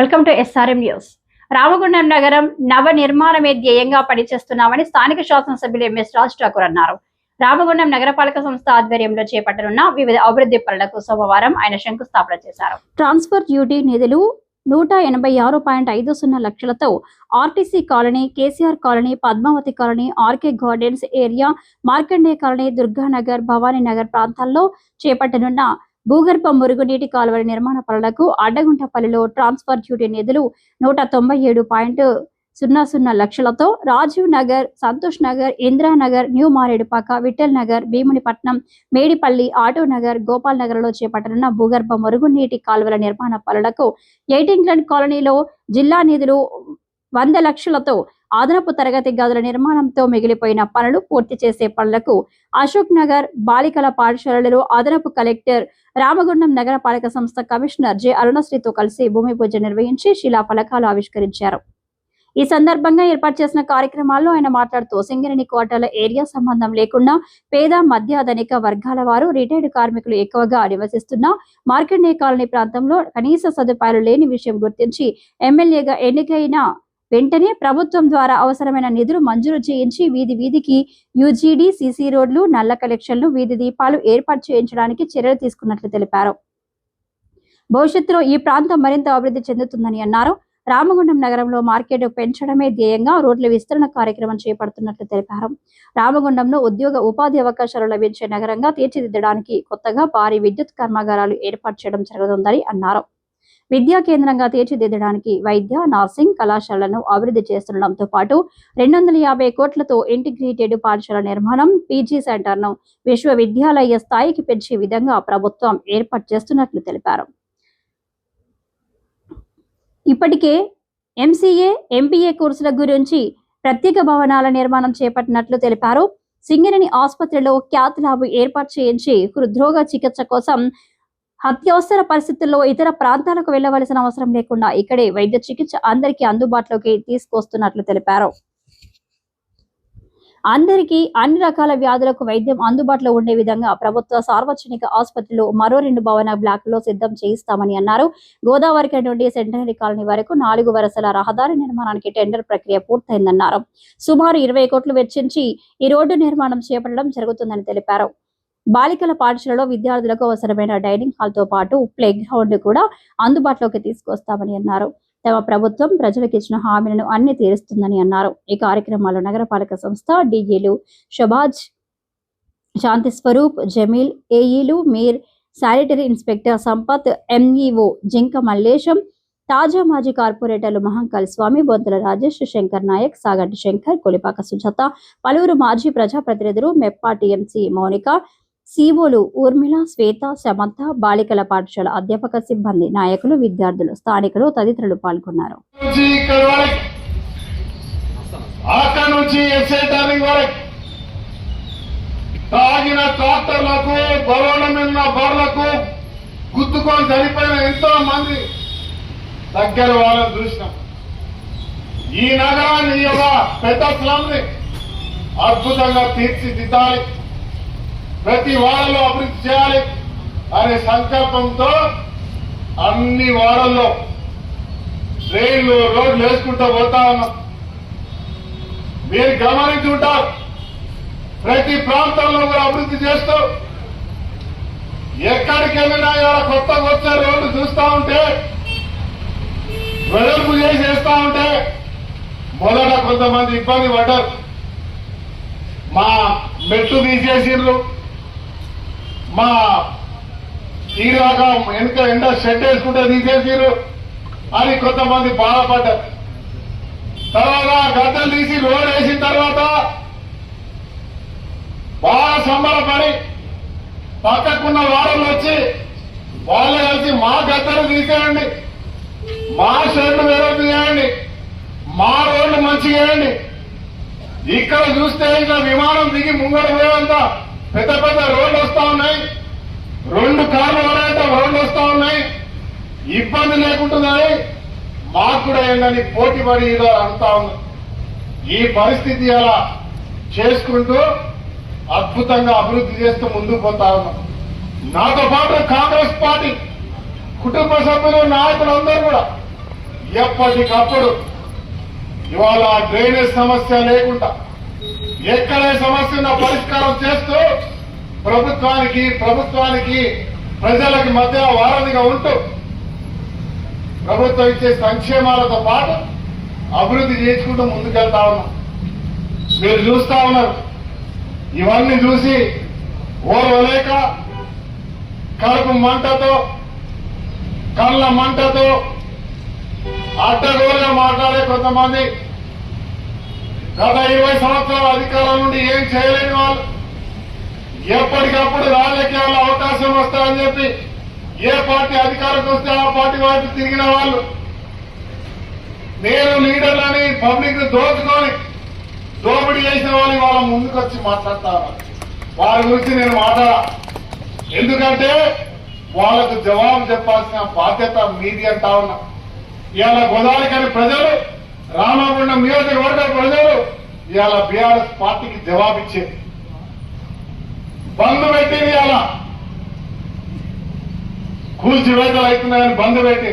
Welcome to SRM news Ramagundam నగరం నవ నిర్మాణమే ధ్యేయంగా పనిచేస్తున్నామని స్థానిక శాసనసభ్యులు ఎంఎస్ రాజ్ ఠాకూర్ అన్నారు. రామగుండం నగరపాలక సంస్థ ఆధ్వర్యంలో చేపట్టనున్న వివిధ అభివృద్ధి పనులకు సోమవారం ఆయన శంకుస్థాపన చేశారు. ట్రాన్స్ఫర్ డ్యూటీ నిధులు నూట ఎనభై ఆరు పాయింట్ ఐదు సున్నా లక్షలతో RTC colony KCR colony Padmavati colony RK gardens area Markande colony Durganagar Bhavani Nagar ప్రాంతాల్లో చేపట్టనున్న భూగర్భ మురుగునీటి కాలువల నిర్మాణ పనులకు అడ్డగుంటపల్లిలో ట్రాన్స్ఫర్ డ్యూటీ నిధులు నూట తొంభై ఏడు పాయింట్ సున్నా సున్నా లక్షలతో రాజీవ్ నగర్ సంతోష్ నగర్ ఇందిరానగర్ న్యూ మారేడుపాక విఠల్ నగర్ భీమునిపట్నం మేడిపల్లి ఆటో నగర్ గోపాల్ నగర్లో చేపట్టనున్న భూగర్భ మురుగునీటి కాలువల నిర్మాణ పనులకు ఎయిట్ ఇంగ్లాండ్ కాలనీలో జిల్లా నిధులు వంద లక్షలతో అదనపు తరగతి గదుల నిర్మాణంతో మిగిలిపోయిన పనులు పూర్తి చేసే పనులకు అశోక్ నగర్ బాలికల పాఠశాలలో అదనపు కలెక్టర్ రామగుండం నగరపాలక సంస్థ కమిషనర్ జె అరుణశ్రీతో కలిసి భూమి పూజ నిర్వహించి శిలా ఫలకాలు ఆవిష్కరించారు. ఈ సందర్భంగా ఏర్పాటు చేసిన కార్యక్రమాల్లో ఆయన మాట్లాడుతూ సింగరేణి కోటల ఏరియా సంబంధం లేకుండా పేద మధ్య ధనిక వర్గాల వారు రిటైర్డ్ కార్మికులు ఎక్కువగా నివసిస్తున్న మార్కండే కాలనీ ప్రాంతంలో కనీస సదుపాయాలు లేని విషయం గుర్తించి ఎమ్మెల్యేగా ఎన్నికైన వెంటనే ప్రభుత్వం ద్వారా అవసరమైన నిధులు మంజూరు చేయించి వీధి వీధికి యూజీడీ సీసీ రోడ్లు నల్ల కలెక్షన్లు వీధి దీపాలు ఏర్పాటు చేయించడానికి చర్యలు తీసుకున్నట్లు తెలిపారు. భవిష్యత్తులో ఈ ప్రాంతం మరింత అభివృద్ధి చెందుతుందని అన్నారు. రామగుండం నగరంలో మార్కెట్ పెంచడమే ధ్యేయంగా రోడ్ల విస్తరణ కార్యక్రమం చేపడుతున్నట్లు తెలిపారు. రామగుండంలో ఉద్యోగ ఉపాధి అవకాశాలు లభించే నగరంగా తీర్చిదిద్దడానికి కొత్తగా భారీ విద్యుత్ కర్మాగారాలు ఏర్పాటు చేయడం జరుగుతుందని అన్నారు. విద్యా కేంద్రంగా తీర్చిదిద్దడానికి వైద్య నర్సింగ్ కళాశాలను అభివృద్ధి చేస్తుండటంతో పాటు రెండు వందల యాభై కోట్లతో ఇంటిగ్రేటెడ్ పాఠశాల నిర్మాణం పీజీ సెంటర్ను విశ్వవిద్యాలయ స్థాయికి పెంచే విధంగా ప్రభుత్వం ఏర్పాటు చేస్తున్నట్లు తెలిపారు. ఇప్పటికే ఎంసీఏ ఎంబీఏ కోర్సుల గురించి ప్రత్యేక భవనాల నిర్మాణం చేపట్టినట్లు తెలిపారు. సింగరేణి ఆసుపత్రిలో క్యాత్ ల్యాబ్ ఏర్పాటు చేయించి హృద్రోగ చికిత్స కోసం అత్యవసర పరిస్థితుల్లో ఇతర ప్రాంతాలకు వెళ్ళవలసిన అవసరం లేకుండా ఇక్కడే వైద్య చికిత్స అందరికీ అందుబాటులోకి తీసుకొస్తున్నట్లు తెలిపారు. అందరికీ అన్ని రకాల వ్యాధులకు వైద్యం అందుబాటులో ఉండే విధంగా ప్రభుత్వ సార్వజనిక ఆసుపత్రిలో మరో రెండు భవన బ్లాకులో సిద్ధం చేయిస్తామని అన్నారు. గోదావరి నుండి సెంటనరీ కాలనీ వరకు నాలుగు వరుసల రహదారి నిర్మాణానికి టెండర్ ప్రక్రియ పూర్తయిందన్నారు. సుమారు ఇరవై కోట్లు వెచ్చించి ఈ రోడ్డు నిర్మాణం చేపట్టడం జరుగుతుందని తెలిపారు. బాలికల పాఠశాలలో విద్యార్థులకు అవసరమైన డైనింగ్ హాల్తో పాటు ప్లే గ్రౌండ్ కూడా అందుబాటులోకి తీసుకొస్తామని అన్నారు. తమ ప్రభుత్వం ప్రజలకు ఇచ్చిన హామీలను అన్ని తీరుస్తుందని అన్నారు. ఈ కార్యక్రమాల్లో నగరపాలక సంస్థ డీజీలు షబాజ్ శాంతి Swaroop Jameel ఏఈలు Mir sanitary inspector Sampath MEO Jinka Mallesham తాజా మాజీ కార్పొరేటర్లు మహంకాల్ స్వామి బొంతుల రాజేష్ శంకర్ నాయక్ సాగంటి శంకర్ కొలిపాక సుజాత పలువురు మాజీ ప్రజాప్రతినిధులు మెప్పా టీఎంసీ మౌనిక సీఓలు ఊర్మిళ శ్వేత సమంత బాలికల పాఠశాల అధ్యాపక సిబ్బంది నాయకులు విద్యార్థులు స్థానికులు తదితరులు పాల్గొన్నారు. తాగిన ట్రాక్టర్లకు బరోల బర్లకు గుద్దుకొని చనిపోయిన ఎంతో మంది దగ్గర వాళ్ళని చూసినాం ఈ నగరాన్ని ఈ యొక్క పెద్ద స్లమ్ని అద్భుతంగా తీర్చిదిద్దాలి. ప్రతి వాడలో అభివృద్ధి చేయాలి అనే సంకల్పంతో అన్ని వాడల్లో ట్రైన్లు రోడ్లు వేసుకుంటూ పోతా ఉన్నాం. మీరు గమనించుంటారు. ప్రతి ప్రాంతంలో కూడా అభివృద్ధి చేస్తూ ఎక్కడికి వెళ్ళినా ఇవాళ కొత్తగా వచ్చే రోడ్డు చూస్తా ఉంటే వెడల్పు చేసేస్తా ఉంటే మొదట కొంతమంది ఇబ్బంది పడ్డారు. మా మెట్టు తీసేసిర్రు మా తీరాక వెనుక ఎండ షెడ్ వేసుకుంటే తీసేసిరు అని కొంతమంది బాధపడ్డారు. తర్వాత గద్దలు తీసి రోడ్ వేసిన తర్వాత బాగా సంబరపడి పక్కకున్న వాడలు వచ్చి వాళ్ళు కలిసి మా గద్దలు తీసేయండి. మా షెడ్లు వేరే చేయండి మా రోడ్లు మంచిగా చేయండి ఇక్కడ చూస్తే ఇట్లా విమానం దిగి ముంగడు పోయేంత పెద్ద పెద్ద రోడ్లు వస్తా ఉన్నాయి. రెండు కార్లు పడేంత రోడ్లు వస్తా ఉన్నాయి. ఇబ్బంది లేకుంటున్నాయి. మాకు కూడా ఏంటని పోటీ పడి అంతా ఉంది. ఈ పరిస్థితి అలా చేసుకుంటూ అద్భుతంగా అభివృద్ధి చేస్తూ ముందుకు పోతా ఉన్నాం. నాతో పాటు కాంగ్రెస్ పార్టీ కుటుంబ సభ్యులు నాయకులు అందరూ కూడా ఎప్పటికప్పుడు ఇవాళ డ్రైనేజ్ సమస్య లేకుండా ఎక్కడే సమస్య పరిష్కారం చేస్తూ ప్రభుత్వానికి ప్రభుత్వానికి ప్రజలకి మధ్య వారధిగా ఉంటూ ప్రభుత్వం ఇచ్చే సంక్షేమాలతో పాటు అభివృద్ధి చేసుకుంటూ ముందుకెళ్తా ఉన్నాం. మీరు చూస్తా ఉన్నారు. ఇవన్నీ చూసి ఓర్వలేక కడుపు మంటతో కళ్ళ మంటతో అడ్డగోలుగా మాట్లాడే కొంతమంది గత ఇరవై సంవత్సరాల అధికారం నుండి ఏం చేయలేని వాళ్ళు ఎప్పటికప్పుడు రాజకీయాల్లో అవకాశం వస్తాయని చెప్పి ఏ పార్టీ అధికారంకి వస్తే ఆ పార్టీ వైపు తిరిగిన వాళ్ళు. నేను లీడర్లని పబ్లిక్ని దోచుకొని దోపిడీ చేసిన వాళ్ళు వాళ్ళ ముందుకు వచ్చి వారి గురించి నేను మాట్లాడా ఎందుకంటే వాళ్ళకు జవాబు చెప్పాల్సిన బాధ్యత మీది అంటా ఉన్నా. ఇవాళ గోదావరికని ప్రజలు రామగుండం నియోజకవర్గ ప్రజలు ఇవాళ బీఆర్ఎస్ పార్టీకి జవాబిచ్చేది బంద్ పెట్టింది ఇవాళ కూల్చివేతలు అవుతున్నాయని బంద్ పెట్టి